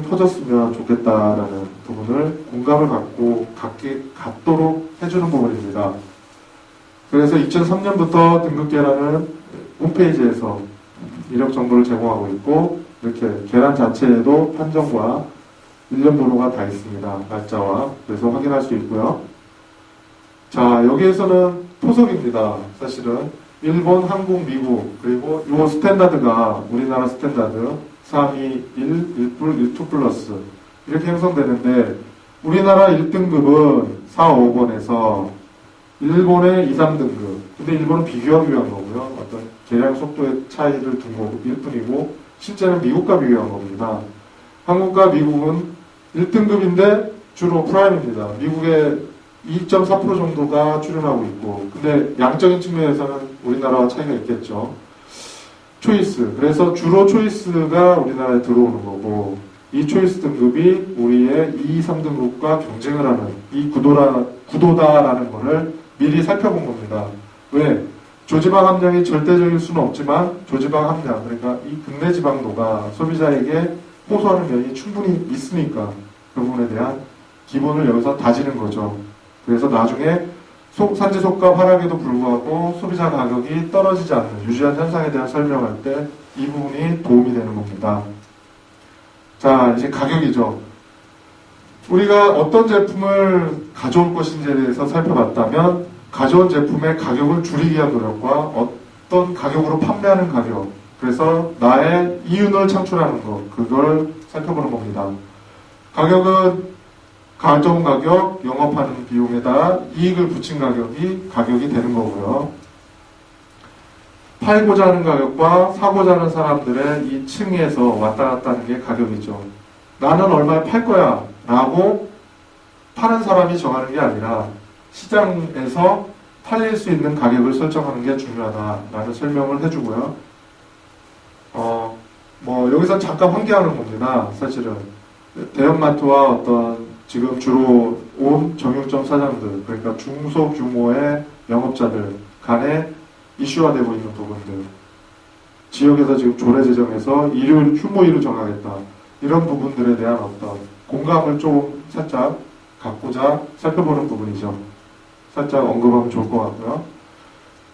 좀 퍼졌으면 좋겠다라는 부분을 공감을 갖고 갖게, 갖도록 해주는 부분입니다. 그래서 2003년부터 등급계란은 홈페이지에서 이력 정보를 제공하고 있고 이렇게 계란 자체에도 판정과 일련 번호가 다 있습니다. 날짜와 그래서 확인할 수 있고요. 자 여기에서는 토속입니다. 사실은 일본, 한국, 미국 그리고 이 스탠다드가 우리나라 스탠다드 3, 2, 1, 1불, 1, 2 플러스 이렇게 형성되는데 우리나라 1등급은 4, 5번에서 일본의 2, 3등급 근데 일본은 비교하기 위한 거고요. 어떤 계량 속도의 차이를 둔 거일 뿐이고 실제는 미국과 비교한 겁니다. 한국과 미국은 1등급인데 주로 프라임입니다. 미국의 2.4% 정도가 출연하고 있고 근데 양적인 측면에서는 우리나라와 차이가 있겠죠. 초이스 그래서 주로 초이스가 우리나라에 들어오는 거고 이 초이스 등급이 우리의 2, 3등급과 경쟁을 하는 이 구도라, 구도다라는 것을 미리 살펴본 겁니다. 왜? 조지방 함량이 절대적일 수는 없지만 조지방 함량 그러니까 이 근내 지방도가 소비자에게 호소하는 면이 충분히 있으니까 그 부분에 대한 기본을 여기서 다지는 거죠. 그래서 나중에 소- 산지 속가 하락에도 불구하고 소비자 가격이 떨어지지 않는 유지한 현상에 대한 설명할 때 이 부분이 도움이 되는 겁니다. 자, 이제 가격이죠. 우리가 어떤 제품을 가져올 것인지에 대해서 살펴봤다면 가져온 제품의 가격을 줄이기 위한 노력과 어떤 가격으로 판매하는 가격 그래서 나의 이윤을 창출하는 것 그걸 살펴보는 겁니다. 가격은 가져온 가격, 영업하는 비용에다 이익을 붙인 가격이 가격이 되는 거고요. 팔고자 하는 가격과 사고자 하는 사람들의 이 층에서 왔다 갔다 하는 게 가격이죠. 나는 얼마에 팔 거야 라고 파는 사람이 정하는 게 아니라 시장에서 팔릴 수 있는 가격을 설정하는 게 중요하다라는 설명을 해주고요. 어, 뭐 여기서 잠깐 환기하는 겁니다. 사실은 대형마트와 어떤 지금 주로 온 정육점 사장들 그러니까 중소 규모의 영업자들 간에 이슈화되고 있는 부분들 지역에서 지금 조례 제정해서 일요일 휴무일을 정하겠다 이런 부분들에 대한 어떤 공감을 좀 살짝 갖고자 살펴보는 부분이죠. 살짝 언급하면 좋을 것 같고요.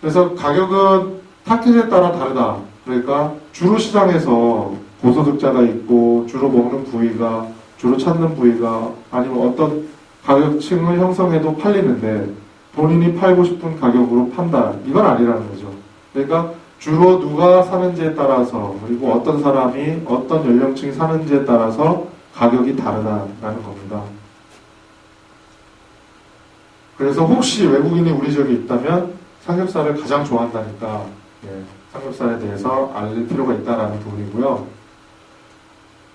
그래서 가격은 타켓에 따라 다르다. 그러니까 주로 시장에서 고소득자가 있고 주로 먹는 부위가 주로 찾는 부위가 아니면 어떤 가격층을 형성해도 팔리는데 본인이 팔고 싶은 가격으로 판다. 이건 아니라는 거죠. 그러니까 주로 누가 사는지에 따라서 그리고 어떤 사람이 어떤 연령층이 사는지에 따라서 가격이 다르다라는 겁니다. 그래서 혹시 외국인이 우리 지역에 있다면 삼겹살을 가장 좋아한다니까 예, 삼겹살에 대해서 알릴 필요가 있다라는 부분이고요.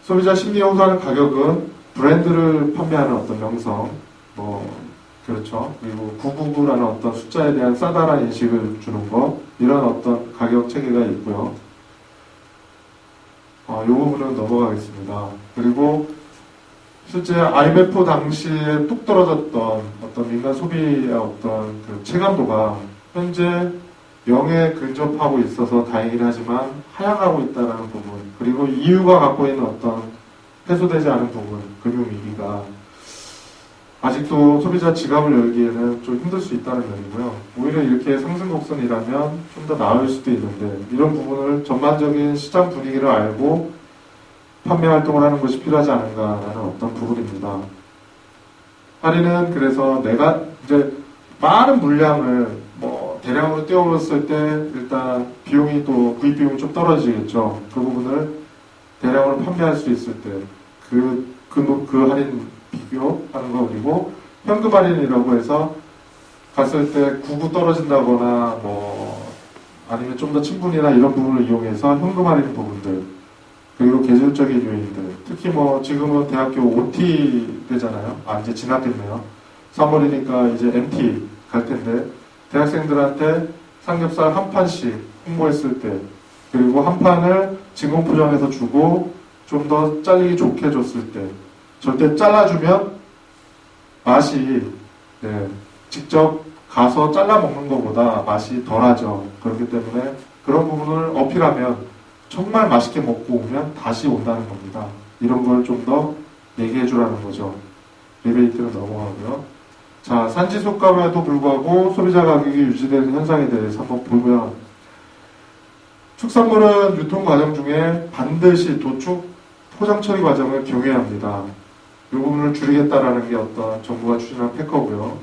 소비자 심리 형성하는 가격은 브랜드를 판매하는 어떤 명성, 뭐 그렇죠. 그리고 999라는 어떤 숫자에 대한 싸다란 인식을 주는 거 이런 어떤 가격 체계가 있고요. 어, 이 부분은 넘어가겠습니다. 그리고 실제 IMF 당시에 뚝 떨어졌던 어떤 민간 소비의 어떤 그 체감도가 현재 영에 근접하고 있어서 다행이긴 하지만 하향하고 있다는 부분 그리고 EU가 갖고 있는 어떤 해소되지 않은 부분 금융위기가 아직도 소비자 지갑을 열기에는 좀 힘들 수 있다는 면이고요. 오히려 이렇게 상승 곡선이라면 좀 더 나을 수도 있는데 이런 부분을 전반적인 시장 분위기를 알고 판매 활동을 하는 것이 필요하지 않은가라는 어떤 부분입니다. 할인은 그래서 내가 이제 많은 물량을 뭐 대량으로 띄워버렸을 때 일단 비용이 또 구입 비용이 좀 떨어지겠죠. 그 부분을 대량으로 판매할 수 있을 때그그 그, 그 할인 비교하는 거 그리고 현금 할인이라고 해서 갔을 때 구구 떨어진다거나 뭐 아니면 좀 더 친분이나 이런 부분을 이용해서 현금 할인 부분들 그리고 계절적인 요인들. 특히 뭐 지금은 대학교 OT 되잖아요. 아 이제 지났겠네요. 3월이니까 이제 MT 갈 텐데 대학생들한테 삼겹살 한 판씩 홍보했을 때 그리고 한 판을 진공 포장해서 주고 좀 더 잘리기 좋게 줬을 때 절대 잘라주면 맛이 네, 직접 가서 잘라 먹는 것보다 맛이 덜하죠. 그렇기 때문에 그런 부분을 어필하면 정말 맛있게 먹고 오면 다시 온다는 겁니다. 이런 걸 좀 더 얘기해 주라는 거죠. 리베이트는 넘어가고요. 자, 산지 속감에도 불구하고 소비자 가격이 유지되는 현상에 대해서 한번 보면 축산물은 유통 과정 중에 반드시 도축 포장 처리 과정을 경유합니다. 이 부분을 줄이겠다라는 게 어떤 정부가 추진한 패커고요.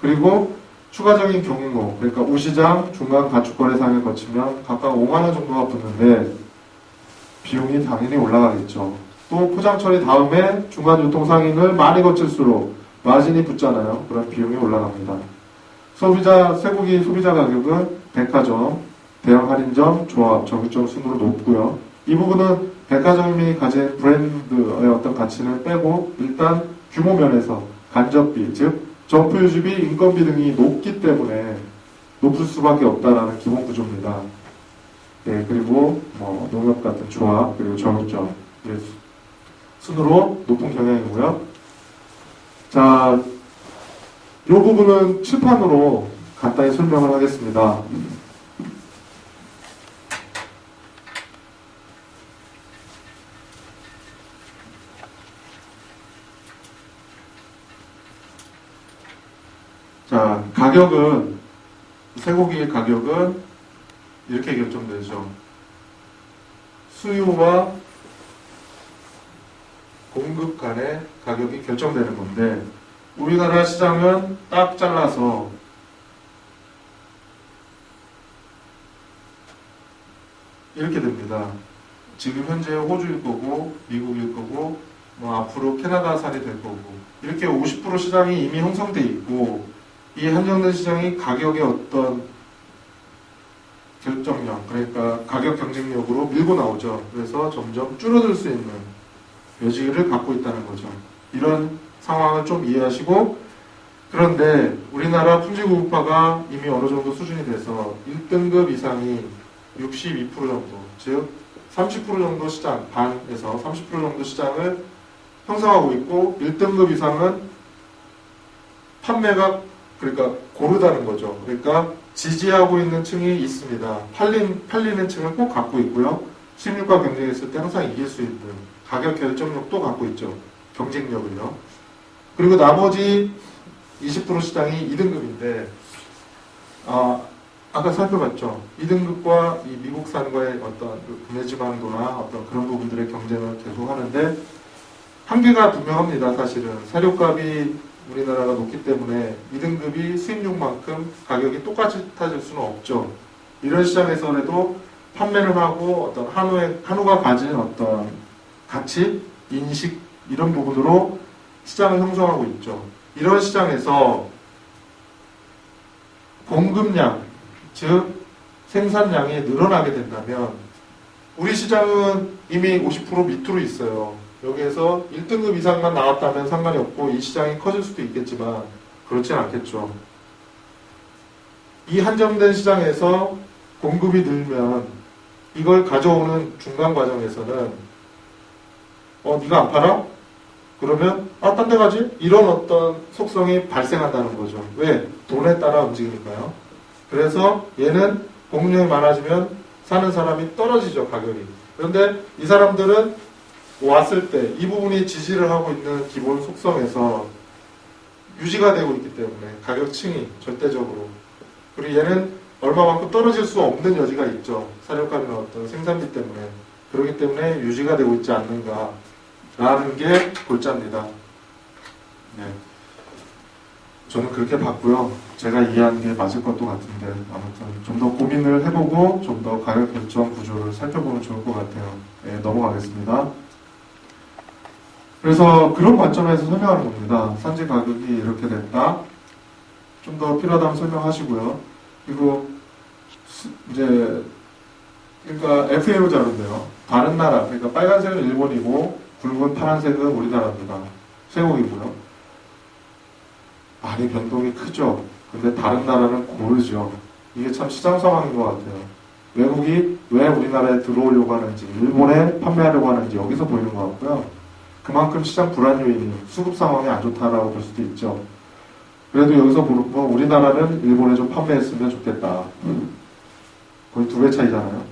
그리고 추가적인 경로, 그러니까 우시장, 중간 가축거래상을 거치면 각각 5만 원 정도가 붙는데 비용이 당연히 올라가겠죠. 또 포장 처리 다음에 중간 유통 상인을 많이 거칠수록 마진이 붙잖아요. 그런 비용이 올라갑니다. 소비자 쇠고기 소비자 가격은 백화점, 대형 할인점, 조합, 정육점 순으로 높고요. 이 부분은 백화점이 가진 브랜드의 어떤 가치는 빼고 일단 규모 면에서 간접비, 즉 점프 유지비, 인건비 등이 높기 때문에 높을 수밖에 없다라는 기본 구조입니다. 네, 그리고 뭐 농협 같은 조합 그리고 정육점 예, 순으로 높은 경향이고요. 자, 이 부분은 칠판으로 간단히 설명을 하겠습니다. 자, 가격은 쇠고기 가격은 이렇게 결정되죠. 수요와 공급 간의 가격이 결정되는 건데 우리나라 시장은 딱 잘라서 이렇게 됩니다. 지금 현재 호주일 거고 미국일 거고 뭐 앞으로 캐나다산이 될 거고 이렇게 50% 시장이 이미 형성돼 있고 이 한정된 시장이 가격의 어떤 결정력 그러니까 가격 경쟁력으로 밀고 나오죠. 그래서 점점 줄어들 수 있는 여지를 갖고 있다는 거죠. 이런 상황을 좀 이해하시고 그런데 우리나라 품질구급화가 이미 어느 정도 수준이 돼서 1등급 이상이 62% 정도 즉 30% 정도 시장 반에서 30% 정도 시장을 형성하고 있고 1등급 이상은 판매가 그러니까 고르다는 거죠. 그러니까 지지하고 있는 층이 있습니다. 팔린, 팔리는 층을 꼭 갖고 있고요. 신유과 경쟁했을 때 항상 이길 수 있는 가격 결정력도 갖고 있죠. 경쟁력을요. 그리고 나머지 20% 시장이 2등급인데, 아, 아까 살펴봤죠. 2등급과 이 미국산과의 어떤 그 구매 지방도나 어떤 그런 부분들의 경쟁을 계속 하는데, 한계가 분명합니다, 사실은. 사료값이 우리나라가 높기 때문에 2등급이 수입용만큼 가격이 똑같이 타질 수는 없죠. 이런 시장에서라도 판매를 하고 어떤 한우의, 한우가 가진 어떤 가치, 인식, 이런 부분으로 시장을 형성하고 있죠. 이런 시장에서 공급량, 즉 생산량이 늘어나게 된다면 우리 시장은 이미 50% 밑으로 있어요. 여기에서 1등급 이상만 나왔다면 상관이 없고 이 시장이 커질 수도 있겠지만 그렇진 않겠죠. 이 한정된 시장에서 공급이 늘면 이걸 가져오는 중간 과정에서는 어 네가 안 팔아? 그러면 아 딴 데 가지? 이런 어떤 속성이 발생한다는 거죠. 왜? 돈에 따라 움직이니까요. 그래서 얘는 공급량이 많아지면 사는 사람이 떨어지죠 가격이. 그런데 이 사람들은 왔을 때 이 부분이 지지를 하고 있는 기본 속성에서 유지가 되고 있기 때문에 가격층이 절대적으로 그리고 얘는 얼마만큼 떨어질 수 없는 여지가 있죠 사료값이나 어떤 생산비 때문에 그렇기 때문에 유지가 되고 있지 않는가 라는 게 골자입니다. 네. 저는 그렇게 봤고요. 제가 이해하는 게 맞을 것도 같은데 아무튼 좀 더 고민을 해보고 좀 더 가격 결정 구조를 살펴보면 좋을 것 같아요. 네, 넘어가겠습니다. 그래서 그런 관점에서 설명하는 겁니다. 산지 가격이 이렇게 됐다. 좀 더 필요하다면 설명하시고요. 그리고 수- 이제 그러니까 FAO 자료인데요. 다른 나라 그러니까 빨간색은 일본이고 굵은 파란색은 우리나라입니다. 쇠고기고요. 많이 변동이 크죠. 근데 다른 나라는 고르죠. 이게 참 시장 상황인 것 같아요. 외국이 왜 우리나라에 들어오려고 하는지, 일본에 판매하려고 하는지 여기서 보이는 것 같고요. 그만큼 시장 불안 요인이 수급 상황이 안 좋다라고 볼 수도 있죠. 그래도 여기서 보는 거 우리나라는 일본에 좀 판매했으면 좋겠다. 거의 두 배 차이잖아요.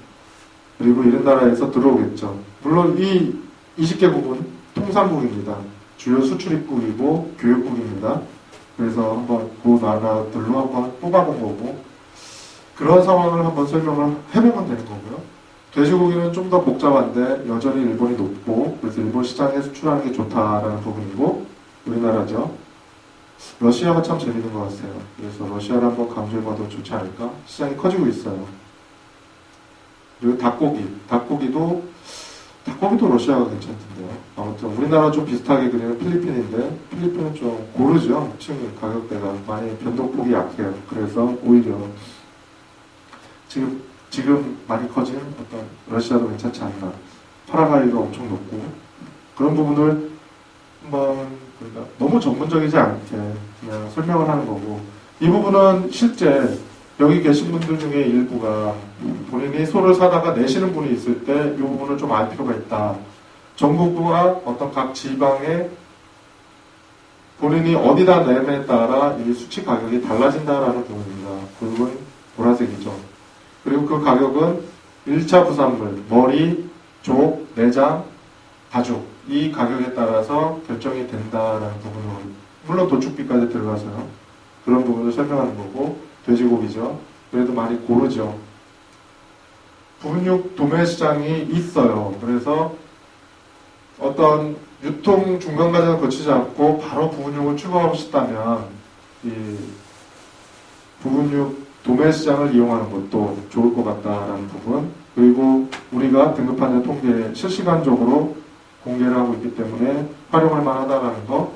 그리고 이런 나라에서 들어오겠죠. 물론 이 20개국은 생산국입니다. 주요 수출입국이고 교육국입니다. 그래서 한번 그 나라들로 한번 뽑아본 거고 그런 상황을 한번 설명을 해보면 되는 거고요. 돼지고기는 좀 더 복잡한데 여전히 일본이 높고 그래서 일본 시장에 수출하는 게 좋다라는 부분이고 우리나라죠. 러시아가 참 재밌는 것 같아요. 그래서 러시아를 한번 강조해봐도 좋지 않을까? 시장이 커지고 있어요. 그리고 닭고기, 닭고기도 닭고기도 러시아가 괜찮던데요. 아무튼 우리나라 좀 비슷하게 그리는 필리핀인데 필리핀은 좀 고르죠. 층이 가격대가 많이 변동폭이 약해요. 그래서 오히려 지금 지금 많이 커진 어떤 러시아도 괜찮지 않나. 파라과이가 엄청 높고 그런 부분을 한번 그러니까 너무 전문적이지 않게 그냥 설명을 하는 거고 이 부분은 실제 여기 계신 분들 중에 일부가 본인이 소를 사다가 내시는 분이 있을 때 이 부분을 좀 알 필요가 있다. 정부가 어떤 각 지방에 본인이 어디다 내면에 따라 이 수치 가격이 달라진다라는 부분입니다. 붉은 보라색이죠. 그리고 그 가격은 1차 부산물, 머리, 족, 내장, 가죽 이 가격에 따라서 결정이 된다라는 부분으로 물론 도축비까지 들어가서요. 그런 부분을 설명하는 거고 돼지고기죠. 그래도 많이 고르죠. 부분육 도매 시장이 있어요. 그래서 어떤 유통 중간 과정을 거치지 않고 바로 부분육을 추가하고 싶다면 이 부분육 도매 시장을 이용하는 것도 좋을 것 같다라는 부분 그리고 우리가 등급하는 통계에 실시간적으로 공개를 하고 있기 때문에 활용할 만하다라는 거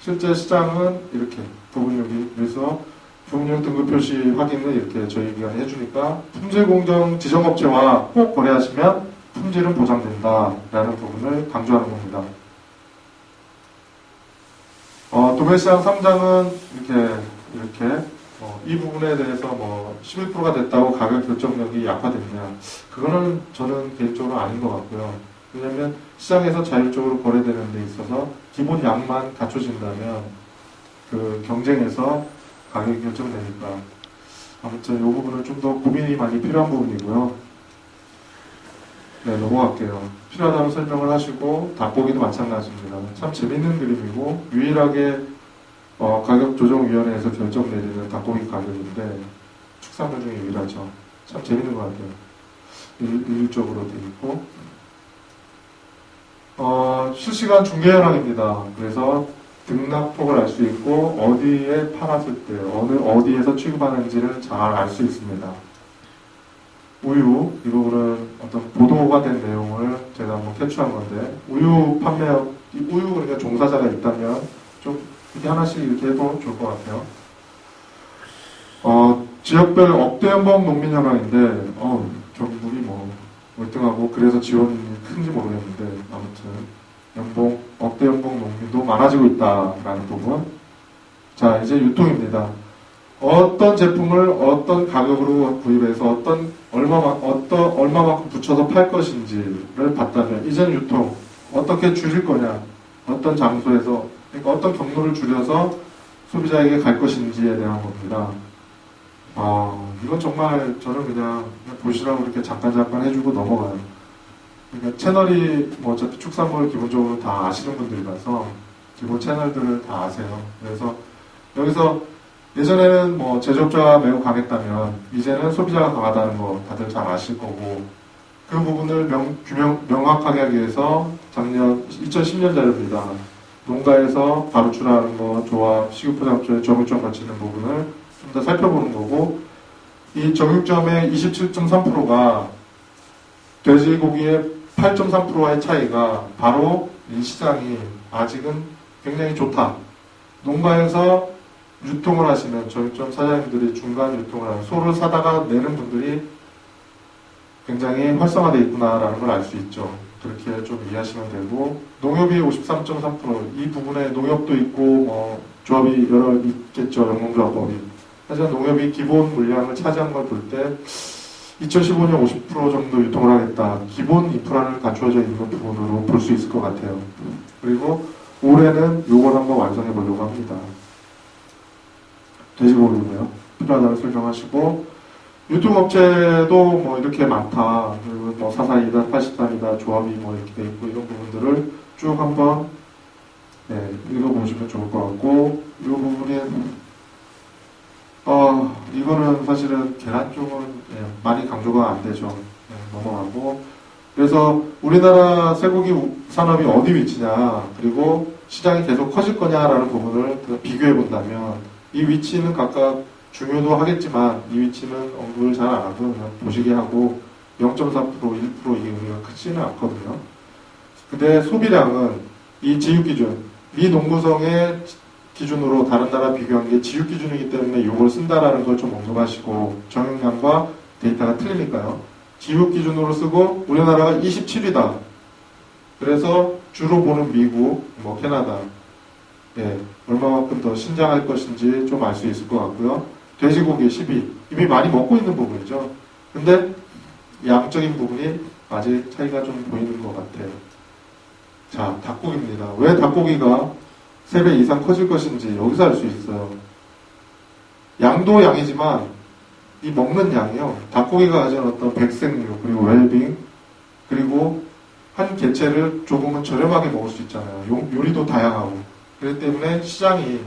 실제 시장은 이렇게 부분육이 그래서 부분육 등급 표시 확인을 이렇게 저희 기관이 해주니까 품질 공정 지정업체와 꼭 거래하시면 품질은 보장된다라는 부분을 강조하는 겁니다. 어, 도매시장 3장은 이렇게 이렇게 어, 이 부분에 대해서 뭐 11%가 됐다고 가격 결정력이 약화됐냐 그거는 저는 개인적으로 아닌 것 같고요. 왜냐하면 시장에서 자율적으로 거래되는 데 있어서 기본 양만 갖춰진다면 그 경쟁에서 가격이 결정되니까 아무튼 이 부분은 좀 더 고민이 많이 필요한 부분이고요. 네, 넘어갈게요. 필요하다고 설명을 하시고 닭고기도 마찬가지입니다. 참 재밌는 그림이고 유일하게 어, 가격 조정위원회에서 결정 내리는 닭고기 가격인데 축산물 중에 유일하죠. 참 재밌는 것 같아요. 일, 일률적으로 돼 있고 어, 실시간 중계 현황입니다. 그래서 등락폭을 알 수 있고 어디에 팔았을 때 어느 어디에서 취급하는지를 잘 알 수 있습니다. 우유 이 부분은 어떤 보도가 된 내용을 제가 한번 캡처한 건데 우유 판매 이 우유 그러니까 종사자가 있다면 좀 이렇게 하나씩 이렇게 해도 좋을 것 같아요. 어, 지역별 억대 연봉 농민 현황인데 어, 경북이 뭐 월등하고 그래서 지원이 큰지 모르겠는데 아무튼 연봉 억대 연봉 농민도 많아지고 있다라는 부분. 자 이제 유통입니다. 어떤 제품을 어떤 가격으로 구입해서 어떤 얼마만 어떤 얼마만큼 붙여서 팔 것인지를 봤다면 이제는 유통 어떻게 줄일 거냐 어떤 장소에서 그러니까 어떤 경로를 줄여서 소비자에게 갈 것인지에 대한 겁니다. 아 이건 정말 저는 그냥, 그냥 보시라고 이렇게 잠깐 잠깐 해주고 넘어가요. 그러니까 채널이 뭐 어차피 축산물 기본적으로 다 아시는 분들이라서 기본 채널들을 다 아세요. 그래서 여기서 예전에는 뭐 제조업자가 매우 강했다면 이제는 소비자가 강하다는 거 다들 잘 아실 거고 그 부분을 명, 규명, 명확하게 하기 위해서 작년 2010년 자료입니다. 농가에서 바로 출하하는 거, 조합, 식육포장처의 정육점 거치는 부분을 좀 더 살펴보는 거고 이 정육점의 27.3%가 돼지고기의 8.3%와의 차이가 바로 이 시장이 아직은 굉장히 좋다. 농가에서 유통을 하시는 정육점 사장님들이 중간 유통을 하는 소를 사다가 내는 분들이 굉장히 활성화되어 있구나라는 걸 알 수 있죠. 그렇게 좀 이해하시면 되고 농협이 53.3%이 부분에 농협도 있고 뭐 조합이 여러 있겠죠 영농조합법이 하지만 농협이 기본 물량을 차지한 걸 볼 때 2015년 50% 정도 유통을 하겠다. 기본 인프라를 갖추어져 있는 부분으로 볼 수 있을 것 같아요. 그리고 올해는 요걸 한번 완성해 보려고 합니다. 돼지고기고요. 필요하다고 설명하시고. 유통업체도 뭐 이렇게 많다. 그리고 뭐 사사이다, 83이다, 조합이 뭐 이렇게 돼 있고 이런 부분들을 쭉 한번 네, 읽어보시면 좋을 것 같고 이 부분이 어 이거는 사실은 계란 쪽은 예, 많이 강조가 안 되죠. 네, 넘어가고 그래서 우리나라 쇠고기 산업이 어디 위치냐 그리고 시장이 계속 커질 거냐라는 부분을 비교해 본다면 이 위치는 각각 중요도 하겠지만 이 위치는 언급을 잘 안 하고 그냥 보시게 하고 0.4% 1% 이게 의미가 크지는 않거든요. 근데 소비량은 이 지육 기준 미 농구성의 기준으로 다른 나라 비교한 게 지육 기준이기 때문에 이걸 쓴다라는 걸 좀 언급하시고 정영량과 데이터가 틀리니까요. 지육 기준으로 쓰고 우리나라가 27위다. 그래서 주로 보는 미국, 뭐 캐나다, 예, 얼마만큼 더 신장할 것인지 좀 알 수 있을 것 같고요. 돼지고기 10위 이미 많이 먹고 있는 부분이죠. 근데 양적인 부분이 아직 차이가 좀 보이는 것 같아요. 자, 닭고기입니다. 왜 닭고기가 3배 이상 커질 것인지 여기서 알 수 있어요. 양도 양이지만 이 먹는 양이요. 닭고기가 가진 어떤 백색류 그리고 웰빙 그리고 한 개체를 조금은 저렴하게 먹을 수 있잖아요. 요, 요리도 다양하고 그렇기 때문에 시장이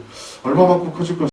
얼마만큼 커질 것인지